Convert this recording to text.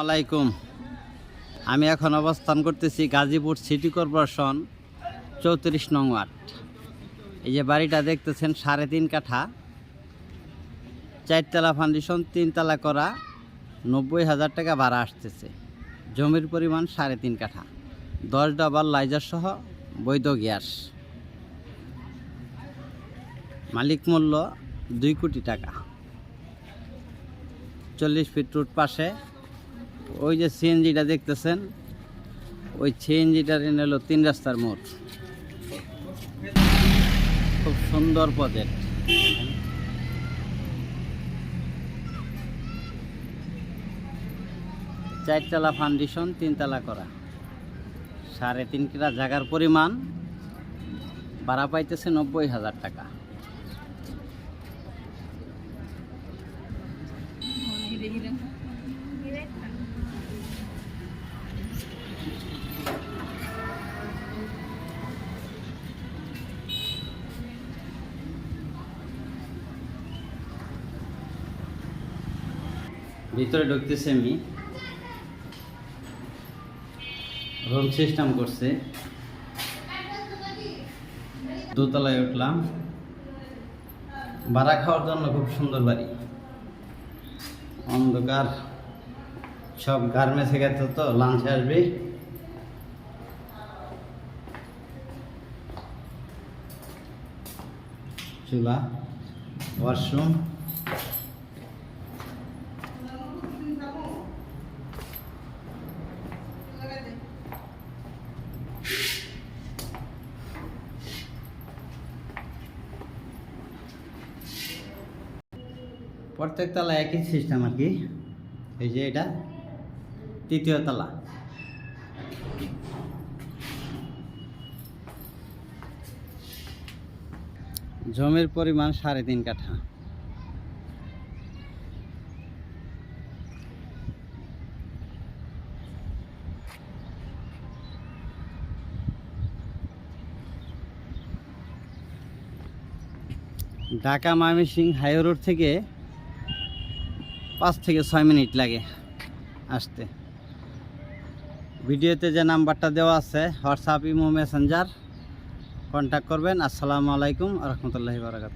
আলাইকুম আমি এখন অবস্থান করতেছি গাজীপুর সিটি কর্পোরেশন চৌত্রিশ নং ওয়ার্ড। এই যে বাড়িটা দেখতেছেন, সাড়ে তিন কাঠা। চারতলা ফাউন্ডেশন তিনতলা করা, নব্বই হাজার টাকা ভাড়া আসতেছে। জমির পরিমাণ সাড়ে তিন কাঠা। দশ ডাবার লাইজার সহ বৈধ গ্যাস। মালিক মূল্য দুই কোটি টাকা। চল্লিশ ফিট রুট পাশে ওই যে সিএনজিটা দেখতেছেন, ওই সিএনজিটার এনে হলো তিন রাস্তার মোড়। খুব সুন্দর প্রজেক্ট চারতলা ফাউন্ডেশন তিনতলা করা। সাড়ে তিন কিলা জায়গার পরিমাণ, ভাড়া পাইতেছে নব্বই হাজার টাকা। ভিতরে ঢুকতেছি আমি। রুম সিস্টেম করছে। দোতলায় উঠলাম। ভাড়া খাওয়ার জন্য খুব সুন্দর বাড়ি। অন্ধকার। সব গার্মেন্টসে গেছে তো লাঞ্চে আসবে। চুলা ওয়াশরুম প্রত্যেক তলা একই সিস্টেম আর কি এই যে এটা, তৃতীয় তলা। জমির পরিমাণ সাড়ে তিন কাঠা। ঢাকা ময়মনসিং হাই রোড থেকে পাঁচ থেকে ছয় মিনিট লাগে আসতে। ভিডিওতে যে নাম্বারটা দেওয়া আছে, হোয়াটসঅ্যাপ, ইমো, মেসেঞ্জার কন্ট্যাক্ট করবেন। আসসালামু আলাইকুম রহমতুল্লাহি বারাকাত